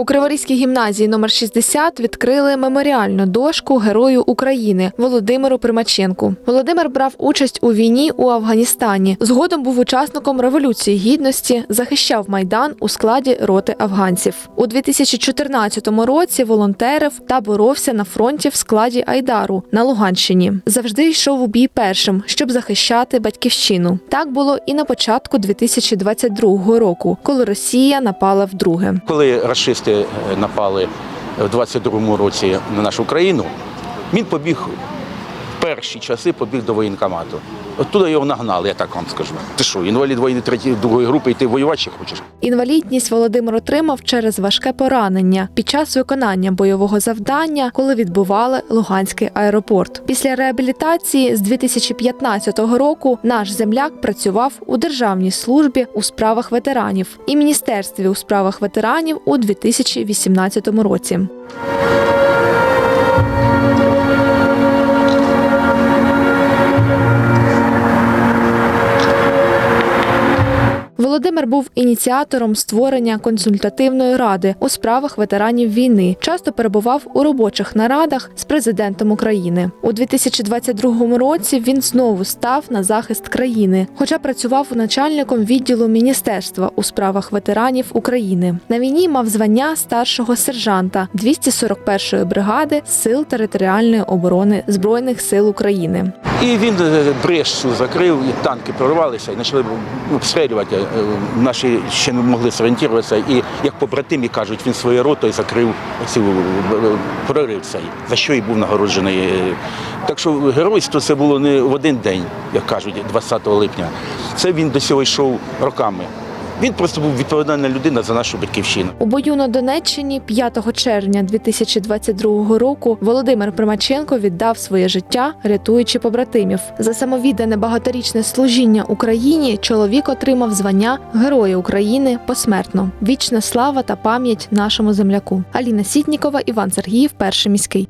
У Криворізькій гімназії номер 60 відкрили меморіальну дошку Герою України Володимиру Примаченку. Володимир брав участь у війні у Афганістані. Згодом був учасником революції гідності, захищав майдан у складі роти афганців. У 2014 році волонтерив та боровся на фронті в складі Айдару на Луганщині. Завжди йшов у бій першим, щоб захищати батьківщину. Так було і на початку 2022 року, коли Росія напала вдруге. Коли е, напали в 22-му році на нашу країну, він побіг перші часи побіг до воєнкомату. Оттуда його нагнали, я так вам скажу. Ти що, інвалід війни третьої другої групи, і ти воювати ще хочеш? Інвалідність Володимир отримав через важке поранення під час виконання бойового завдання, коли відбували Луганський аеропорт. Після реабілітації з 2015 року наш земляк працював у державній службі у справах ветеранів і міністерстві у справах ветеранів у 2018 році. Володимир був ініціатором створення консультативної ради у справах ветеранів війни. Часто перебував у робочих нарадах з президентом України. У 2022 році він знову став на захист країни, хоча працював начальником відділу міністерства у справах ветеранів України. На війні мав звання старшого сержанта 241-ї бригади сил територіальної оборони збройних сил України. І він е, закрив, і танки прорвалися і почали обстрілювати. Е, Наші ще не могли зорієнтуватися. І як побратимі кажуть, він своєю ротою закрив цю е, прорив цей, за що і був нагороджений. Так що геройство це було не в один день, як кажуть, 20 липня. Це він до цього йшов роками. Він просто був відповідальна людина за нашу батьківщину. У бою на Донеччині 5 червня 2022 року Володимир Примаченко віддав своє життя, рятуючи побратимів. За самовіддане багаторічне служіння Україні чоловік отримав звання Героя України посмертно. Вічна слава та пам'ять нашому земляку. Аліна Сітнікова, Іван Сергіїв, перший міський.